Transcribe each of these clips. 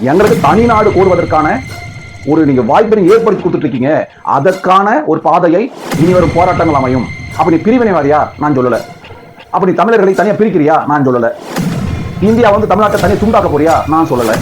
எங்களுக்கு தனி நாடு கோருவதற்கான ஒரு நீங்க வாய்ப்பை ஏற்படுத்தி கொடுத்துட்டு இருக்கீங்க அதற்கான ஒரு பாதையை இனி வரும் போராட்டங்கள் அமையும். அப்படி பிரிவினைவாதியா? நான் சொல்லல. அப்படி தமிழர்களை தனியா பிரிக்கிறியா? நான் சொல்லல. இந்தியா வந்து தமிழ்நாட்டை தனியா துண்டாக்க போறியா? நான் சொல்லல.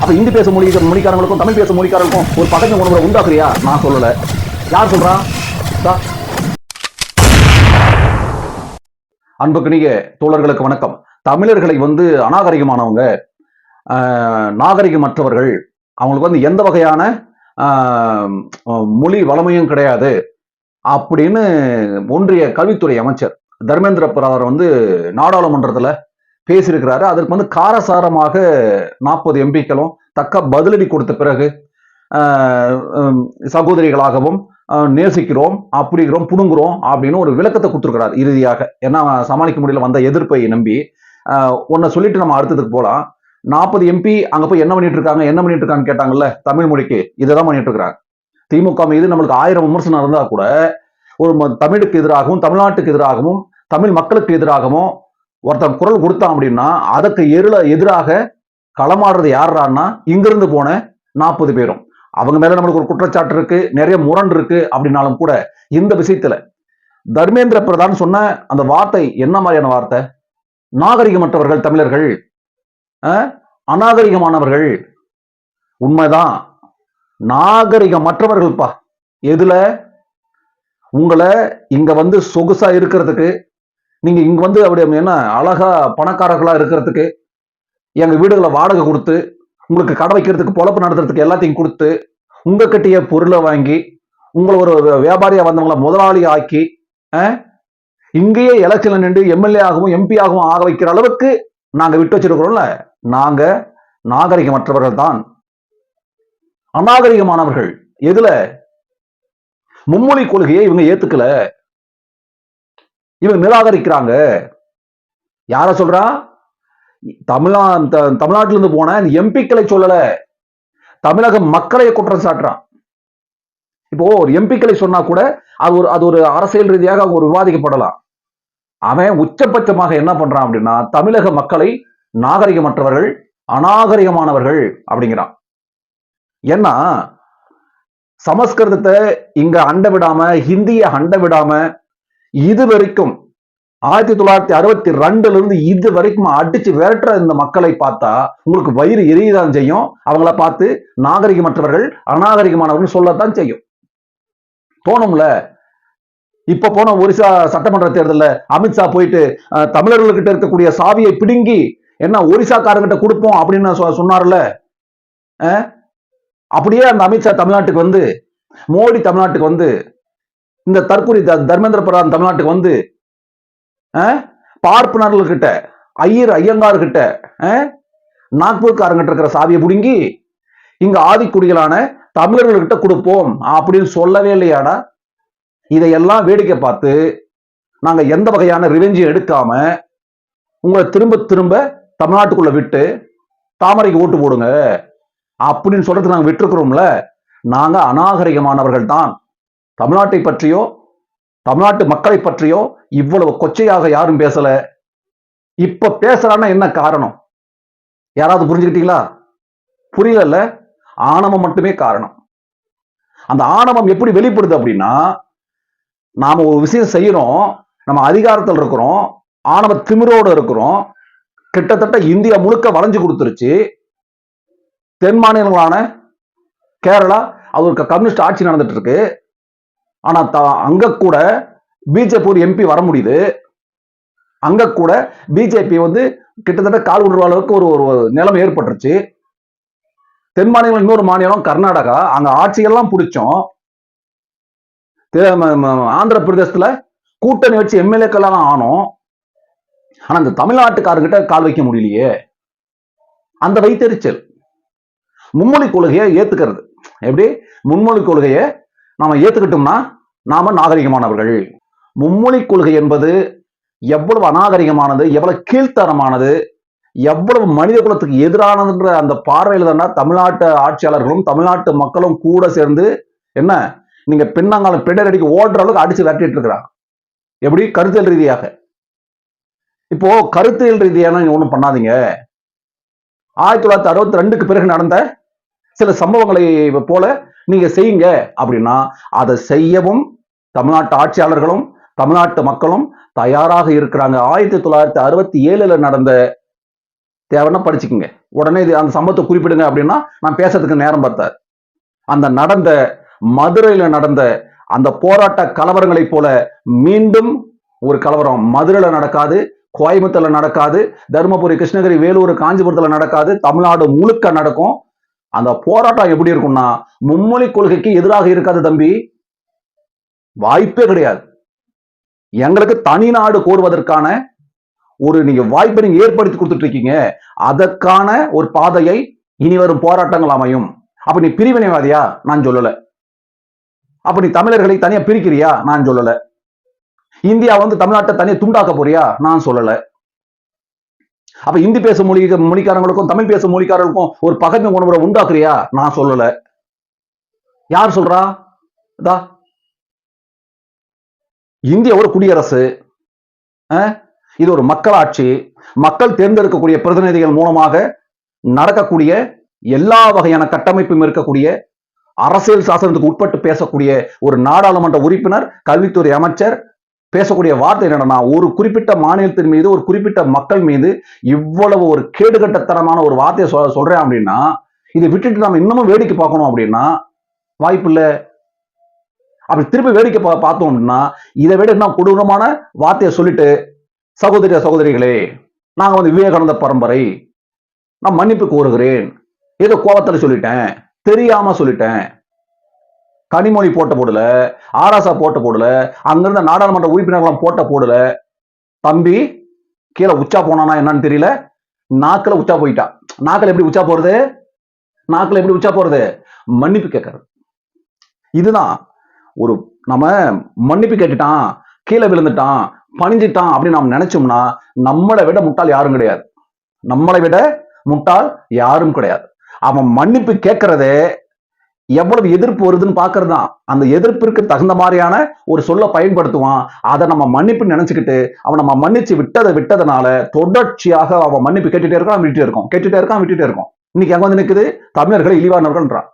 அப்ப இந்தி பேச மொழி மொழிக்காரங்களுக்கும் தமிழ் பேச மொழிக்காரங்களுக்கும் ஒரு பதஞ்ச உணர்வை உண்டாக்குறியா? நான் சொல்லல. யார் சொல்றா? அன்புக்கு நீங்க தோழர்களுக்கு வணக்கம். தமிழர்களை வந்து அநாகரிகமானவங்க நாகரிகமற்றவர்கள் அவங்களுக்கு வந்து எந்த வகையான மொழி வளமையும் கிடையாது அப்படின்னு ஒன்றிய கல்வித்துறை அமைச்சர் தர்மேந்திர பிரதார் வந்து நாடாளுமன்றத்தில் பேசியிருக்கிறாரு. அதற்கு வந்து காரசாரமாக நாற்பது எம்பிக்களும் தக்க பதிலடி கொடுத்த பிறகு சகோதரிகளாகவும் நேசிக்கிறோம் அப்படிங்கிறோம் புடுங்குறோம் அப்படின்னு ஒரு விளக்கத்தை கொடுத்துருக்கிறார் இறுதியாக. ஏன்னா சமாளிக்க முடியல வந்த எதிர்ப்பை நம்பி. ஒன்றை சொல்லிட்டு நம்ம அடுத்ததுக்கு போகலாம் நாற்பது எம்பி அங்க போய் என்ன பண்ணிட்டு இருக்காங்க என்ன பண்ணிட்டு இருக்காங்கன்னு கேட்டாங்கல்ல தமிழ் மொழிக்கு. இதைதான் பண்ணிட்டு இருக்கிறாங்க. திமுக மீது நம்மளுக்கு ஆயிரம் விமர்சனம் இருந்தா கூட ஒரு தமிழுக்கு எதிராகவும் தமிழ்நாட்டுக்கு எதிராகவும் தமிழ் மக்களுக்கு எதிராகவும் ஒருத்தன் குரல் கொடுத்தான் அப்படின்னா அதற்கு எருள எதிராக களமாடுறது யாருறான்னா இங்கிருந்து போன நாற்பது பேரும். அவங்க மேல நம்மளுக்கு ஒரு குற்றச்சாட்டு இருக்கு நிறைய முரண் இருக்கு அப்படின்னாலும் கூட இந்த விஷயத்துல தர்மேந்திர பிரதான் சொன்ன அந்த வார்த்தை என்ன மாதிரியான வார்த்தை? நாகரிகமற்றவர்கள் தமிழர்கள் அநாகரிகமானவர்கள். உண்மைதான். நாகரிகமற்றவர்கள்ப்பா. எதுல? உங்களை இங்க வந்து சொகுசா இருக்கிறதுக்கு நீங்க இங்க வந்து அப்படி என்ன அழகா பணக்காரர்களா இருக்கிறதுக்கு எங்க வீடுகளை வாடகை கொடுத்து உங்களுக்கு கடை வைக்கிறதுக்கு பொழப்பு நடத்துறதுக்கு எல்லாத்தையும் கொடுத்து உங்க கட்டிய பொருளை வாங்கி உங்களை ஒரு வியாபாரியா வந்தவங்கள முதலாளி ஆக்கி இங்கேயே எலெக்ஷன்ல நின்று எம்எல்ஏ ஆகவும் எம்பி ஆகவும் ஆக வைக்கிற அளவுக்கு நாங்க விட்டு வச்சிருக்கிறோம்ல. நாங்க நாகரிகமற்றவர்கள் தான் அநாகரிகமானவர்கள். எதுல? மும்மொழி கொள்கையை இவங்க ஏத்துக்கல. இவங்க நிராகரிக்கிறாங்க. யார சொல்றா? தமிழ்நா த- தமிழ்நாட்டில இருந்து போன இந்த எம்பிக்களை சொல்லல. தமிழக மக்களை குற்றம் சாட்டுறான். இப்போ ஒரு எம்பிக்களை சொன்னா கூட அது ஒரு அது ஒரு அரசியல் ரீதியாக அவங்க ஒரு விவாதிக்கப்படலாம். அவன் உச்சபட்சமாக என்ன பண்றான் அப்படின்னா தமிழக மக்களை நாகரிகமற்றவர்கள் அநாகரிகமானவர்கள் அப்படிங்கிறான். ஏன்னா சமஸ்கிருதத்தை இங்க அண்ட விடாம ஹிந்திய அண்ட விடாம இது வரைக்கும் ஆயிரத்தி தொள்ளாயிரத்தி அறுபத்தி ரெண்டுல இருந்து இது வரைக்கும் அடிச்சு விரட்டுற இந்த மக்களை பார்த்தா உங்களுக்கு வயிறு எரியதான் செய்யும். அவங்கள பார்த்து நாகரிகமற்றவர்கள் அநாகரிகமானவர்கள் சொல்லத்தான் செய்யும். தோணும்ல? இப்ப போன ஒரிசா சட்டமன்ற தேர்தலில் அமித்ஷா போயிட்டு அஹ், தமிழர்கள்கிட்ட இருக்கக்கூடிய சாவியை பிடுங்கி என்ன ஒரிசாக்காரங்கிட்ட கொடுப்போம் அப்படின்னு சொன்னார்ல? அப்படியே அந்த அமித்ஷா தமிழ்நாட்டுக்கு வந்து மோடி தமிழ்நாட்டுக்கு வந்து இந்த தற்கொலை த- தர்மேந்திர பிரதான் தமிழ்நாட்டுக்கு வந்து பார்ப்பனர்கள்கிட்ட ஐயர் ஐயங்கார்கிட்ட நாக்பூர்காரங்கிட்ட இருக்கிற சாவியை பிடுங்கி இங்க ஆதிக்குடிகளான தமிழர்கள்கிட்ட கொடுப்போம் அப்படின்னு சொல்லவே இல்லையாடா? இதையெல்லாம் வேடிக்கை பார்த்து நாங்க எந்த வகையான ரிவெஞ்சும் எடுக்காம உங்களை திரும்ப திரும்ப தமிழ்நாட்டுக்குள்ள விட்டு தாமரைக்கு ஓட்டு போடுங்க. அப்படின்னு சொல்றதுக்கு நாங்க விட்டுருக்கிறோம்ல. நாங்க அநாகரிகமானவர்கள் தான் தமிழ்நாட்டை பற்றியோ தமிழ்நாட்டு மக்களை பற்றியோ இவ்வளவு கொச்சையாக யாரும் பேசல. இப்ப பேசுறான்னா என்ன காரணம்? யாராவது புரிஞ்சுக்கிட்டீங்களா? புரியல ஆணவம் மட்டுமே காரணம். அந்த ஆணவம் எப்படி வெளிப்படுது அப்படின்னா நாம ஒரு விஷயம் செய்யறோம் நம்ம அதிகாரத்தில் இருக்கிறோம் ஆணவ திமிரோடு இருக்கிறோம் கிட்டத்தட்ட இந்தியா முழுக்க வளைஞ்சு கொடுத்துருச்சு. தென் மாநிலங்களான கேரளா அவருக்கு கம்யூனிஸ்ட் ஆட்சி நடந்துட்டு இருக்கு. ஆனா த- அங்க கூட பிஜேபி ஒரு எம்பி வர முடியுது. அங்க கூட பிஜேபி வந்து கிட்டத்தட்ட கால் விடுற அளவுக்கு ஒரு ஒரு நிலைமை ஏற்பட்டுருச்சு. தென் மாநிலம் இன்னொரு மாநிலம் கர்நாடகா. அங்க ஆட்சியெல்லாம் பிடிச்சோம். தே- ஆந்திர பிரதேசத்துல கூட்டணி வச்சு எம்எல்ஏக்கள்லாம் ஆனோம். ஆனா இந்த தமிழ்நாட்டுக்காரர்கிட்ட கால் வைக்க முடியலையே. அந்த வைத்தறிச்சல் மும்மொழி கொள்கையை ஏத்துக்கிறது. எப்படி? மும்மொழி கொள்கையை நாம ஏத்துக்கிட்டோம்னா நாம நாகரிகமானவர்கள். மும்மொழி கொள்கை என்பது எவ்வளவு அநாகரிகமானது எவ்வளவு கீழ்த்தரமானது எவ்வளவு மனித குலத்துக்கு எதிரானதுன்ற அந்த பார்வையில தானே தமிழ்நாட்டு ஆட்சியாளர்களும் தமிழ்நாட்டு மக்களும் கூட சேர்ந்து என்ன? நீங்க பின்னங்கால அடிக்க ஓடுற அளவுக்கு அடிச்சு விரட்டிட்டு இருக்கிறாங்க. எப்படி? கருத்தியல் ரீதியாக. இப்போ கருத்தியல் ரீதியான நீங்க ஒண்ணும் பண்ணாதீங்க. ஆயிரத்தி தொள்ளாயிரத்தி அறுபத்தி ரெண்டுக்கு பிறகு நடந்த சில சம்பவங்களை போல நீங்க செய்யுங்க அப்படின்னா அதை செய்யவும் தமிழ்நாட்டு ஆட்சியாளர்களும் தமிழ்நாட்டு மக்களும் தயாராக இருக்கிறாங்க. ஆயிரத்தி தொள்ளாயிரத்தி அறுபத்தி ஏழுல நடந்த தேவைன்னா படிச்சுக்கோங்க. உடனே இது அந்த சம்பவத்தை குறிப்பிடுங்க அப்படின்னா நான் பேசுறதுக்கு நேரம் பார்த்தார். அந்த நடந்த மதுரையில நடந்த அந்த போராட்ட கலவரங்களைப் போல மீண்டும் ஒரு கலவரம் மதுரையில நடக்காது. கோயம்புத்தூர்ல நடக்காது தருமபுரி கிருஷ்ணகிரி வேலூர் காஞ்சிபுரத்துல நடக்காது தமிழ்நாடு முழுக்க நடக்கும். அந்த போராட்டம் எப்படி இருக்கும்னா மும்மொழி கொள்கைக்கு எதிராக இருக்காது தம்பி. வாய்ப்பே கிடையாது. எங்களுக்கு தனி நாடு கோருவதற்கான ஒரு நீங்க வாய்ப்பை நீங்க ஏற்படுத்தி கொடுத்துட்டு இருக்கீங்க. அதற்கான ஒரு பாதையை இனி வரும் போராட்டங்கள் அமையும். அப்ப நீ பிரிவினைவாதியா? நான் சொல்லல. அப்ப நீ தமிழர்களை தனியா பிரிக்கிறியா? நான் சொல்லல. இந்தியா வந்து தமிழ்நாட்டை தனியை துண்டாக்க போறியா? நான் சொல்லல. அப்ப இந்தி பேசும் மொழி மொழிக்காரங்களுக்கும் தமிழ் பேசும் மொழிக்காரர்களுக்கும் ஒரு பகைமை உணவுரை உண்டாக்குறியா? நான் சொல்லல. யார் சொல்றா? இதா. இந்தியா ஒரு குடியரசு. அஹ், இது ஒரு மக்களாட்சி. மக்கள் தேர்ந்தெடுக்கக்கூடிய பிரதிநிதிகள் மூலமாக நடக்கக்கூடிய எல்லா வகையான கட்டமைப்பும் இருக்கக்கூடிய அரசியல் சாசனத்துக்கு உட்பட்டு பேசக்கூடிய ஒரு நாடாளுமன்ற உறுப்பினர் கல்வித்துறை அமைச்சர் பேசக்கூடிய வார்த்தை என்னன்னா ஒரு குறிப்பிட்ட மாநிலத்தின் மீது ஒரு குறிப்பிட்ட மக்கள் மீது இவ்வளவு ஒரு கேடுகட்டத்தனமான ஒரு வார்த்தையை சொல் சொல்றேன் அப்படின்னா இதை விட்டுட்டு நம்ம இன்னமும் வேடிக்கை பார்க்கணும் அப்படின்னா வாய்ப்பு இல்லை. அப்படி திருப்பி வேடிக்கை பா- பார்த்தோம் அப்படின்னா இதை விட இன்னும் கொடூரமான வார்த்தையை சொல்லிட்டு சகோதரிய சகோதரிகளே நாங்க வந்து விவேகானந்த பரம்பரை நான் மன்னிப்பு கோருகிறேன். ஏதோ கோபத்தில் சொல்லிட்டேன் தெரியாம சொல்லிட்டேன். கனிமொழி போட்ட போடல ஆராசா போட்ட போடல அங்கிருந்த நாடாளுமன்ற உறுப்பினர்களும் போட்ட போடல. தம்பி கீழே உச்சா போனானா என்னன்னு தெரியல. நாக்கில் உச்சா போயிட்டான் நாக்கில் எப்படி உச்சா போறது? நாக்குல எப்படி உச்சா போறது? மன்னிப்பு கேட்கறது. இதுதான் ஒரு நம்ம மன்னிப்பு கேட்டுட்டான் கீழே விழுந்துட்டான் பணிஞ்சிட்டான் அப்படின்னு நாம் நினைச்சோம்னா நம்மளை விட முட்டாள் யாரும் கிடையாது. நம்மளை விட முட்டாள் யாரும் கிடையாது. அவன் மன்னிப்பு கேட்கறதே எவ்வளவு எதிர்ப்பு வருதுன்னு பாக்குறது தான் அந்த எதிர்ப்பிற்கு தகுந்த மாதிரியான ஒரு சொல்ல பயன்படுத்துவான். அதை நம்ம மன்னிப்பு நினைச்சுக்கிட்டு அவன் நம்ம மன்னிச்சு விட்டதை விட்டதனால தொடர்ச்சியாக அவன் மன்னிப்பு கேட்டுட்டே இருக்கான் விட்டுட்டே இருக்கும் கேட்டுட்டே இருக்கான் விட்டுட்டே இருக்கும் இன்னைக்கு எங்க வந்து நிக்குது? தமிழர்கள் இழிவானவர்கள்ன்றான்.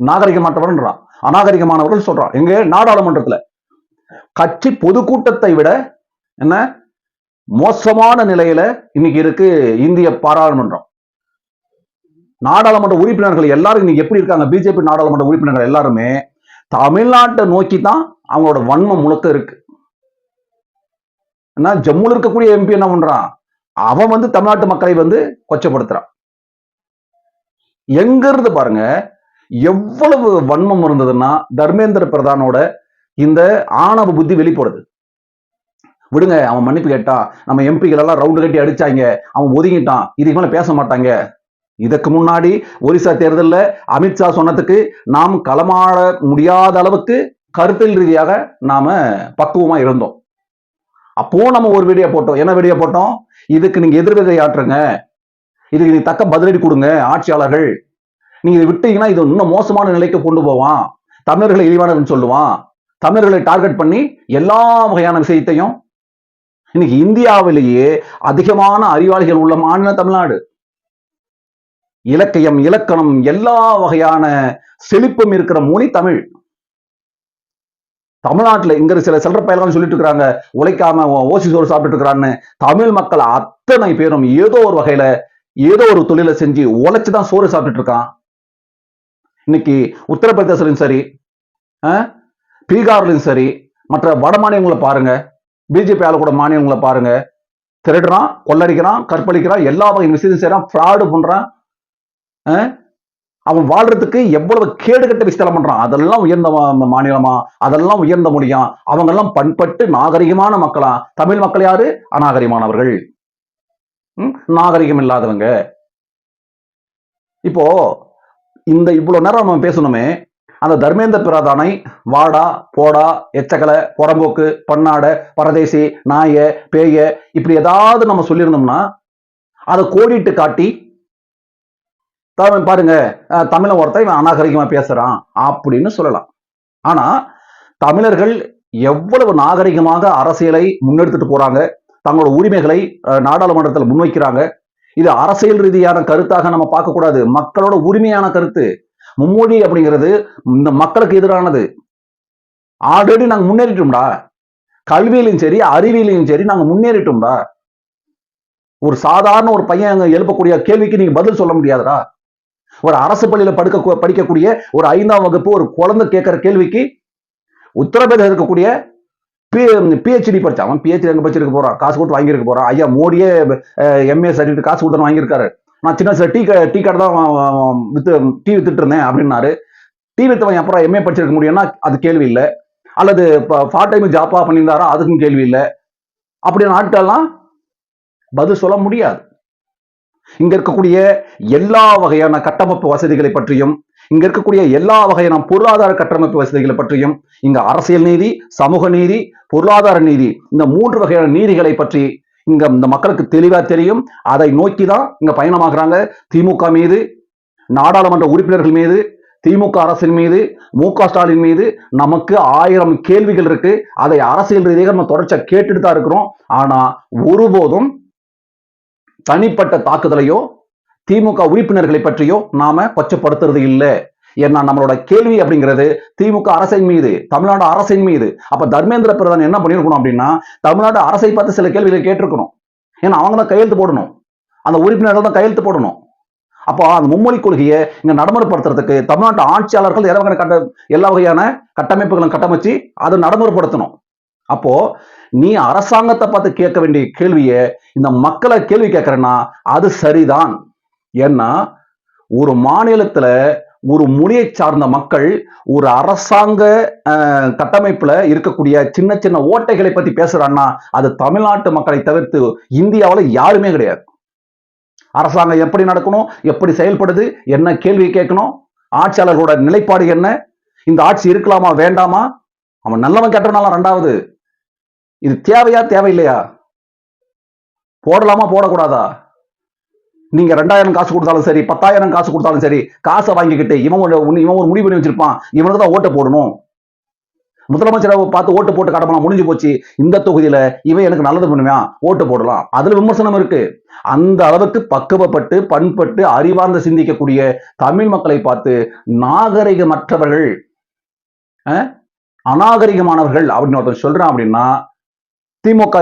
நாகரிகமாட்டவர்ன்றான் அநாகரிகமானவர்கள் சொல்றான். எங்க? நாடாளுமன்றத்துல. கட்சி பொதுக்கூட்டத்தை விட என்ன? மோசமான நிலையில இன்னைக்கு இருக்கு இந்திய பாராளுமன்றம். நாடாளுமன்ற உறுப்பினர்கள் எல்லாரும் இன்னைக்கு எப்படி இருக்காங்க? பிஜேபி நாடாளுமன்ற உறுப்பினர்கள் எல்லாருமே தமிழ்நாட்டை நோக்கி தான் அவங்களோட வன்மம் முழுக்க இருக்கு. ஜம்முல இருக்கக்கூடிய எம்பி என்ன பண்றான்? அவன் வந்து தமிழ்நாட்டு மக்களை வந்து கொச்சப்படுத்துறான். எங்க இருந்து பாருங்க எவ்வளவு வன்மம் இருந்ததுன்னா தர்மேந்திர பிரதானோட இந்த ஆணவ புத்தி வெளிப்படுது. விடுங்க அவன் மன்னிப்பு கேட்டான் நம்ம எம்பிகள் எல்லாம் ரவுண்டு கட்டி அடிச்சாங்க அவன் ஒதுங்கிட்டான் இதுக்கு மேல பேச மாட்டாங்க. இதற்கு முன்னாடி ஒரிசா தேர்தல்ல அமித்ஷா சொன்னதுக்கு நாம் களமாட முடியாத அளவுக்கு கருத்தில் ரீதியாக நாம பக்குவமா இருந்தோம். அப்போ நம்ம ஒரு வீடியோ போட்டோம். என்ன வீடியோ போட்டோம்? இதுக்கு நீங்க எதிர்விதை ஆற்றுங்க. இதுக்கு நீங்க தக்க பதிலடி கொடுங்க ஆட்சியாளர்கள். நீங்க இதை விட்டீங்கன்னா இது இன்னும் மோசமான நிலைக்கு கொண்டு போவான். தமிழர்களை இழிவானவன் சொல்லுவான். தமிழர்களை டார்கெட் பண்ணி எல்லா வகையான விஷயத்தையும் இன்னைக்கு இந்தியாவிலேயே அதிகமான அறிவாளிகள் உள்ள மாநிலம் தமிழ்நாடு. இலக்கியம் இலக்கணம் எல்லா வகையான செழிப்பும் இருக்கிற மொழி தமிழ். தமிழ்நாட்டுல இங்க சில செல்ற பயல்கள் சொல்லிட்டு இருக்காங்க உழைக்காம ஓசி சோறு சாப்பிட்டு இருக்கிறான்னு தமிழ் மக்கள் அத்தனை பேரும் ஏதோ ஒரு வகையில ஏதோ ஒரு தொழிலை செஞ்சு உழைச்சுதான் சோறு சாப்பிட்டுட்டு இருக்கான் இன்னைக்கு உத்தரப்பிரதேசலையும் சரி பீகார்லையும் சரி மற்ற வட மாநிலங்களை பாருங்க பிஜேபி ஆள கூட மாநிலங்களை பாருங்க. திருடுறான் கொள்ளடிக்கிறான் கற்பழிக்கிறான் எல்லா வகை விஷயத்தையும் செய்யறான் ஃப்ராடு பண்றான் அவன் வாழ்றதுக்கு எவ்வளவு கேடு கட்ட விஷயம் பண்றான்? அதெல்லாம் உயர்ந்த மாநிலமா? அதெல்லாம் உயர்ந்த மொழியா? அவங்க எல்லாம் பண்பட்டு நாகரிகமான மக்களா? தமிழ் மக்கள் யாரு? அநாகரிகமானவர்கள். நாகரிகம் இல்லாதவங்க. இப்போ இந்த இவ்வளவு நேரம் நம்ம பேசணுமே அந்த தர்மேந்திர பிரதானை வாடா போடா எச்சக்கலை புறம்போக்கு பன்னாட பரதேசி நாய பேய இப்படி ஏதாவது நம்ம சொல்லியிருந்தோம்னா அதை கோடிட்டு காட்டி தமிழ் பாருங்க தமிழன் ஒருத்தன் இவன் அநாகரிகமா பேசுறான் அப்படின்னு சொல்லலாம். ஆனா தமிழர்கள் எவ்வளவு நாகரிகமாக அரசியலை முன்னெடுத்துட்டு போறாங்க தங்களோட உரிமைகளை அஹ், நாடாளுமன்றத்தில் முன்வைக்கிறாங்க இது அரசியல் ரீதியான கருத்தாக நம்ம பார்க்கக்கூடாது. மக்களோட உரிமையான கருத்து மும்மொழி அப்படிங்கிறது இந்த மக்களுக்கு எதிரானது. ஆல்ரெடி நாங்க முன்னேறிட்டோம்டா. கல்வியிலையும் சரி அறிவியலையும் சரி நாங்க முன்னேறிட்டோம்டா. ஒரு சாதாரண ஒரு பையன் அங்க எழுப்பக்கூடிய கேள்விக்கு நீங்க பதில் சொல்ல முடியாதுடா. ஒரு அரசு பள்ளியில படுக்க படிக்கக்கூடிய ஒரு ஐந்தாம் வகுப்பு ஒரு குழந்தை கேட்கிற கேள்விக்கு உத்தரப்பிரதேச இருக்கக்கூடிய பிஹெச்டி படிச்சான் அவன் பிஹெச்டி எங்க படிச்சிருக்க போறான் காசு கொடுத்து வாங்கியிருக்க போறான் ஐயா மோடியே எம்ஏ சர்டிஃபிகேட் காசு கொடுத்து வாங்கியிருக்காரு. நான் சின்ன சார் டீ டீ கடை தான் வித்து டீ வித்துட்டு இருந்தேன் அப்படின்னாரு. டீ வித்தவன் அப்புறம் எம்ஏ படிச்சிருக்க முடியும்னா அது கேள்வி இல்லை. அல்லது பார்ட் டைம் ஜாப்பா பண்ணியிருந்தாரா அதுக்கும் கேள்வி இல்லை. அப்படி நாட்டெல்லாம் பதில் சொல்ல முடியாது. இங்க இருக்கக்கூடிய எல்லா வகையான கட்டமைப்பு வசதிகளை பற்றியும் இங்க இருக்கக்கூடிய எல்லா வகையான பொருளாதார கட்டமைப்பு வசதிகளை பற்றியும் இங்க அரசியல் நீதி சமூக நீதி பொருளாதார நீதி இந்த மூன்று வகையான நீதிகளை பற்றி இங்க இந்த மக்களுக்கு தெளிவா தெரியும். அதை நோக்கி தான் இங்க பயணமாகறாங்க. திமுக மீது நாடாளுமன்ற உறுப்பினர்கள் மீது திமுக அரசின் மீது மு க ஸ்டாலின் மீது நமக்கு ஆயிரம் கேள்விகள் இருக்கு. அதை அரசியல் ரீதியாக நம்ம தொடர்ச்சியாக கேட்டுட்டு தான் இருக்கிறோம். ஆனா ஒருபோதும் தனிப்பட்ட தாக்குதலையோ திமுக உறுப்பினர்களை பற்றியோ நாம கொச்சப்படுத்துறது இல்லை. ஏன்னா நம்மளோட கேள்வி அப்படிங்கிறது திமுக அரசின் மீது தமிழ்நாடு அரசின் மீது. அப்ப தர்மேந்திர பிரதான் என்ன பண்ணியிருக்கணும் அப்படின்னா தமிழ்நாடு அரசை பார்த்து சில கேள்விகளை கேட்டிருக்கணும். ஏன்னா அவங்க தான் கையெழுத்து போடணும். அந்த உறுப்பினர்கள் தான் கையெழுத்து போடணும். அப்போ அந்த மும்மொழி கொள்கையை இங்க நடைமுறைப்படுத்துறதுக்கு தமிழ்நாட்டு ஆட்சியாளர்கள் எல்லா வகையான கட்ட எல்லா வகையான கட்டமைப்புகளும் கட்டமைச்சு அதை நடைமுறைப்படுத்தணும். அப்போ நீ அரசாங்கத்தை பார்த்து கேட்க வேண்டிய கேள்வியை இந்த மக்களை கேள்வி கேட்கறேன்னா அது சரிதான். ஏன்னா ஒரு மாநிலத்துல ஒரு மொழியை சார்ந்த மக்கள் ஒரு அரசாங்க கட்டமைப்புல இருக்கக்கூடிய சின்ன சின்ன ஓட்டைகளை பத்தி பேசுறான்னா அது தமிழ்நாட்டு மக்களை தவிர்த்து இந்தியாவுல யாருமே கிடையாது. அரசாங்கம் எப்படி நடக்கணும் எப்படி செயல்படுது என்ன கேள்வி கேட்கணும் ஆட்சியாளர்களோட நிலைப்பாடு என்ன இந்த ஆட்சி இருக்கலாமா வேண்டாமா? அவன் நல்லவன் கெட்டவனாலாம் ரெண்டாவது. இது தேவையா தேவையில்லையா? போடலாமா போடக்கூடாதா? நீங்க ரெண்டாயிரம் காசு கொடுத்தாலும் சரி பத்தாயிரம் காசு கொடுத்தாலும் சரி காசை வாங்கிக்கிட்டு இவன் ஒரு இவன் ஒரு முடிவு பண்ணி வச்சிருப்பான் இவனுக்கு தான் ஓட்டை போடணும். முதலமைச்சரை பார்த்து ஓட்டு போட்டு காட்டலாம் முடிஞ்சு போச்சு. இந்த தொகுதியில இவன் எனக்கு நல்லது பண்ணுவான் ஓட்டு போடலாம். அதுல விமர்சனம் இருக்கு. அந்த அளவுக்கு பக்குவப்பட்டு பண்பட்டு அறிவார்ந்து சிந்திக்கக்கூடிய தமிழ் மக்களை பார்த்து நாகரிகமற்றவர்கள் அஹ், அநாகரிகமானவர்கள் அப்படின்னு ஒருத்தன் சொல்றான் அப்படின்னா திமுக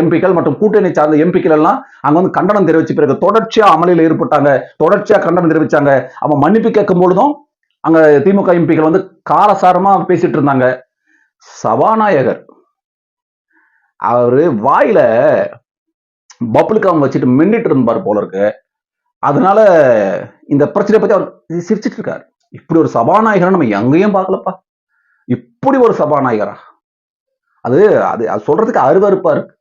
எம்பிக்கள் மற்றும் கூட்டணி சார்ந்த எம்பிக்கள் எல்லாம் அங்க வந்து கண்டனம் தெரிவிச்சு பிறகு தொடர்ச்சியா அமளியில் ஈடுபட்டாங்க. தொடர்ச்சியா கண்டனம் தெரிவிச்சாங்க. அவன் மன்னிப்பு கேட்கும் பொழுதும் அங்க திமுக எம்பிக்கள் வந்து காரசாரமா பேசிட்டு இருந்தாங்க. சபாநாயகர் அவரு வாயில பப்புளுக்காம வச்சுட்டு மின்னிட்டு இருந்தார் போல இருக்கு. அதனால இந்த பிரச்சனை பத்தி அவர் சிரிச்சிட்டு இருக்காரு. இப்படி ஒரு சபாநாயகரை நம்ம எங்கேயும் பார்க்கலப்பா. இப்படி ஒரு சபாநாயகரா? அது அது அது சொல்றதுக்கு அருவறுப்பா இருக்கு.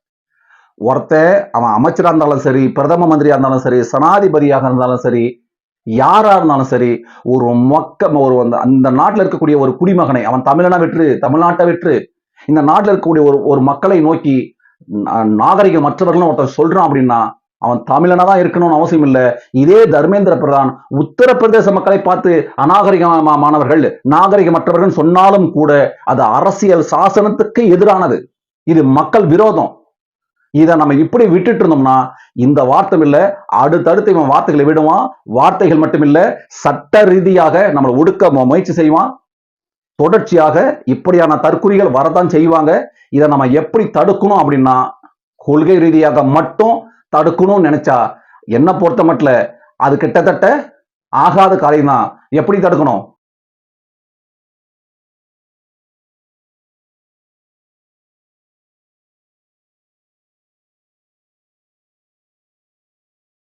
ஒருத்தன் அவன் அமைச்சராக இருந்தாலும் சரி பிரதம மந்திரியா இருந்தாலும் சரி சனாதிபதியாக இருந்தாலும் சரி யாரா இருந்தாலும் சரி ஒரு மொக்க ஒரு அந்த அந்த நாட்டில் இருக்கக்கூடிய ஒரு குடிமகனை அவன் தமிழனா விற்று தமிழ்நாட்டை விற்று இந்த நாட்டில் இருக்கக்கூடிய ஒரு ஒரு மக்களை நோக்கி நா- நாகரிகம் மற்றவர்களும் ஒருத்தன் சொல்றான் அப்படின்னா அவன் தமிழனா தான் இருக்கணும்னு அவசியம் இல்லை இதே தர்மேந்திர பிரதான் உத்தரப்பிரதேச மக்களை பார்த்து அநாகரிகமானவர்கள் நாகரிகமற்றவர்கள் சொன்னாலும் கூட அது அரசியல் சாசனத்துக்கு எதிரானது. இது மக்கள் விரோதம். இதை நம்ம இப்படி விட்டுட்டு இருந்தோம்னா இந்த வார்த்தை இல்லை அடுத்தடுத்து இவன் வார்த்தைகளை விடுவான். வார்த்தைகள் மட்டுமில்ல சட்ட ரீதியாக நம்மளை ஒடுக்க முயற்சி செய்வான். தொடர்ச்சியாக இப்படியான தற்குறிகள் வரதான் செய்வாங்க. இதை நம்ம எப்படி தடுக்கணும் அப்படின்னா கொள்கை ரீதியாக மட்டும் தடுக்கணும்னு நினைச்சா என்ன பொறுத்த மட்டும் அது கிட்டத்தட்ட ஆகாத காரியம் தான் எப்படி தடுக்கணும்?